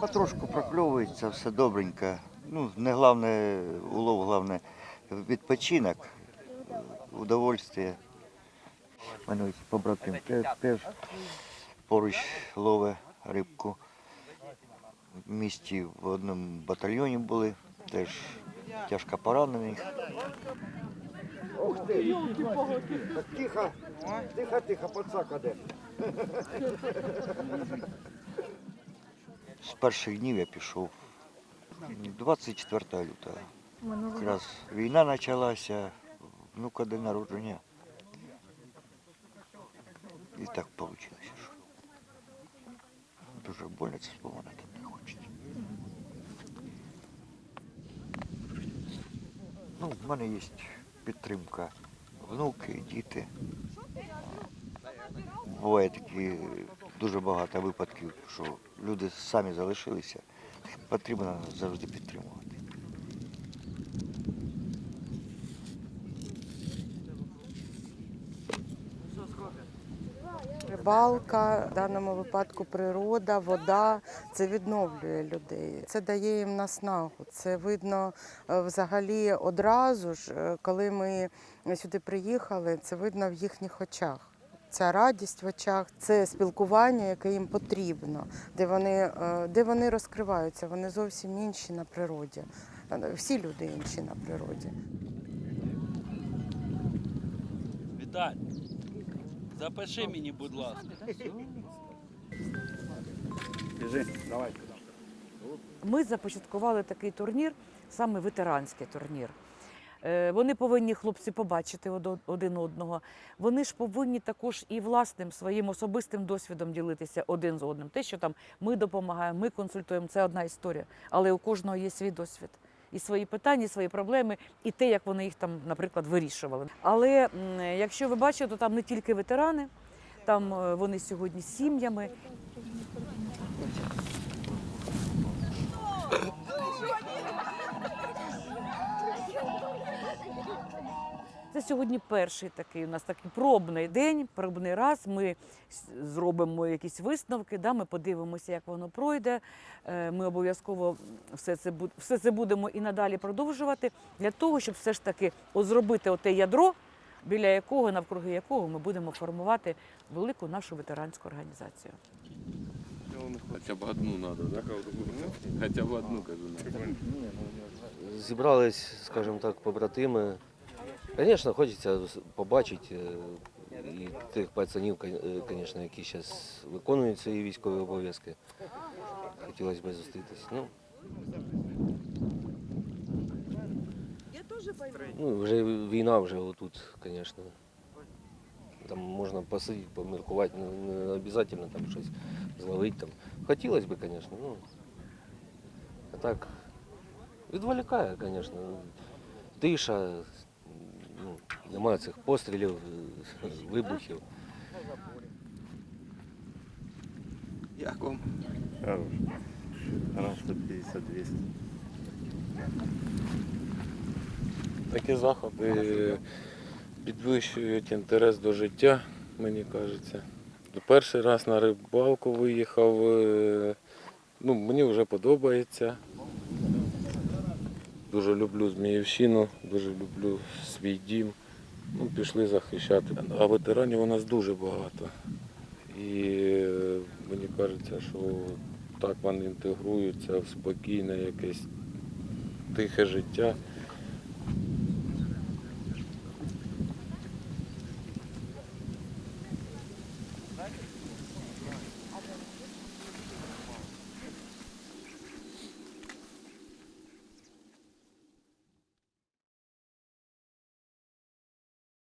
Потрошку прокльовується, все добренько. Ну, не головне улов, головне відпочинок, удовольствие. Мене побратим теж, поруч ловить рибку. В місті в одному батальйоні були, теж тяжко поранений. Ух ти! Тихо, тихо, тихо, подсака де. З перших днів я пішов 24 лютого. Якраз війна почалася, внука день народження. І так вийшло, що дуже больно це споминати не хочеться. Ну, в мене є підтримка. Внуки, діти. Буває такі дуже багато випадків, що люди самі залишилися. Потрібно завжди підтримувати. Рибалка, в даному випадку природа, вода це відновлює людей. Це дає їм наснагу. Це видно е, взагалі одразу ж, е, коли ми сюди приїхали, це видно в їхніх очах. Ця радість в очах, це спілкування, яке їм потрібно, де вони, е, де вони розкриваються. Вони зовсім інші на природі. Всі люди інші на природі. Віталь, запиши мені, будь ласка. Ми започаткували такий турнір, саме ветеранський турнір. Е, Вони повинні хлопці побачити один одного. Вони ж повинні також і власним своїм особистим досвідом ділитися один з одним. Те, що там ми допомагаємо, ми консультуємо, це одна історія. Але у кожного є свій досвід. І свої питання, і свої проблеми, і те, як вони їх там, наприклад, вирішували. Але якщо ви бачите, то там не тільки ветерани, там е, вони сьогодні з сім'ями. Сьогодні перший такий у нас такий пробний день, пробний раз. Ми зробимо якісь висновки, да, ми подивимося, як воно пройде. Е, Ми обов'язково все це, все це будемо і надалі продовжувати для того, щоб все ж таки зробити оте ядро, біля якого, навкруги якого ми будемо формувати велику нашу ветеранську організацію. Хотя б одну надо, да? Хотя б одну, кажу. Зібрались, скажімо так, побратими. Звісно, хочеться побачити е, і тих пацанів, звісно, які зараз виконують свої військові обов'язки. Хотілося б зустрітися. Ну, ну, вже війна вже отут, звісно. Там можна посидіти, поміркувати, не, не обов'язково там щось зловити. Там. Хотілося б, звісно. Ну, а так, відволікає, звісно. Тиша, ну, немає цих пострілів, вибухів. Як вам? Хорош. Грамм 150-200. Такі заходи підвищують інтерес до життя, мені кажеться. Перший раз на рибалку виїхав, е, ну, мені вже подобається. Дуже люблю Зміївщину, дуже люблю свій дім. Ну, пішли захищати. А ветеранів у нас дуже багато. І е, мені кажеться, що так вони інтегруються в спокійне якесь тихе життя.